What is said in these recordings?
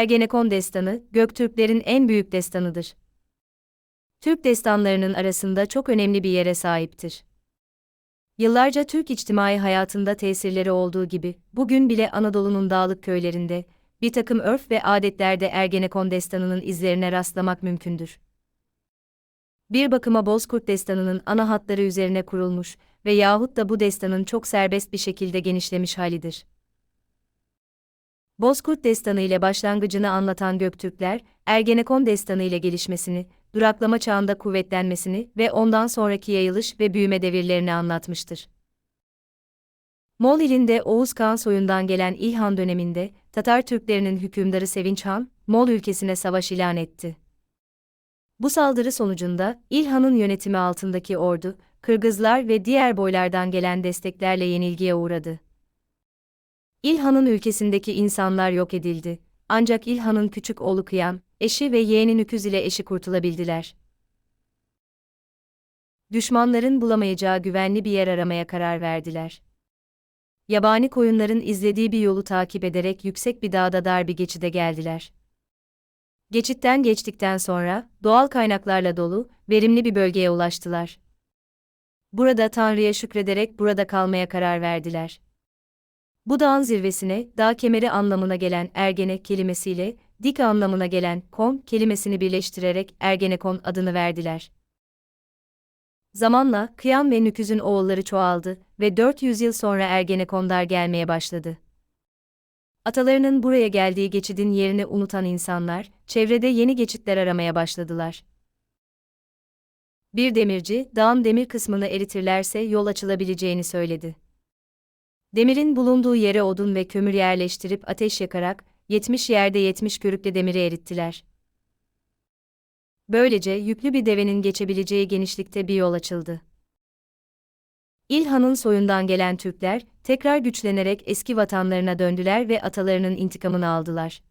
Ergenekon destanı, Göktürklerin en büyük destanıdır. Türk destanlarının arasında çok önemli bir yere sahiptir. Yıllarca Türk içtimai hayatında tesirleri olduğu gibi, bugün bile Anadolu'nun dağlık köylerinde, bir takım örf ve adetlerde Ergenekon destanının izlerine rastlamak mümkündür. Bir bakıma Bozkurt destanının ana hatları üzerine kurulmuş ve yahut da bu destanın çok serbest bir şekilde genişlemiş halidir. Bozkurt destanı ile başlangıcını anlatan Göktürkler, Ergenekon destanı ile gelişmesini, duraklama çağında kuvvetlenmesini ve ondan sonraki yayılış ve büyüme devirlerini anlatmıştır. Moğol ilinde Oğuz Kağan soyundan gelen İlhan döneminde, Tatar Türklerinin hükümdarı Sevinç Han, Moğol ülkesine savaş ilan etti. Bu saldırı sonucunda, İlhan'ın yönetimi altındaki ordu, Kırgızlar ve diğer boylardan gelen desteklerle yenilgiye uğradı. İlhan'ın ülkesindeki insanlar yok edildi. Ancak İlhan'ın küçük oğlu Kıyam, eşi ve yeğeni Nüküz ile eşi kurtulabildiler. Düşmanların bulamayacağı güvenli bir yer aramaya karar verdiler. Yabani koyunların izlediği bir yolu takip ederek yüksek bir dağda dar bir geçide geldiler. Geçitten geçtikten sonra, doğal kaynaklarla dolu, verimli bir bölgeye ulaştılar. Burada Tanrı'ya şükrederek burada kalmaya karar verdiler. Bu dağın zirvesine, dağ kemeri anlamına gelen ergene kelimesiyle, dik anlamına gelen kon kelimesini birleştirerek Ergenekon adını verdiler. Zamanla, Kıyam ve Nüküz'ün oğulları çoğaldı ve 400 yıl sonra Ergenekonlar gelmeye başladı. Atalarının buraya geldiği geçidin yerini unutan insanlar, çevrede yeni geçitler aramaya başladılar. Bir demirci, dağın demir kısmını eritirlerse yol açılabileceğini söyledi. Demirin bulunduğu yere odun ve kömür yerleştirip ateş yakarak, 70 yerde 70 körükle demiri erittiler. Böylece yüklü bir devenin geçebileceği genişlikte bir yol açıldı. İlhan'ın soyundan gelen Türkler, tekrar güçlenerek eski vatanlarına döndüler ve atalarının intikamını aldılar.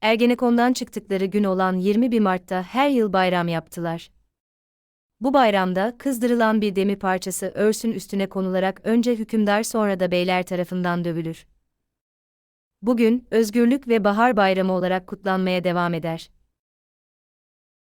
Ergenekon'dan çıktıkları gün olan 21 Mart'ta her yıl bayram yaptılar. Bu bayramda kızdırılan bir demir parçası örsün üstüne konularak önce hükümdar sonra da beyler tarafından dövülür. Bugün özgürlük ve bahar bayramı olarak kutlanmaya devam eder.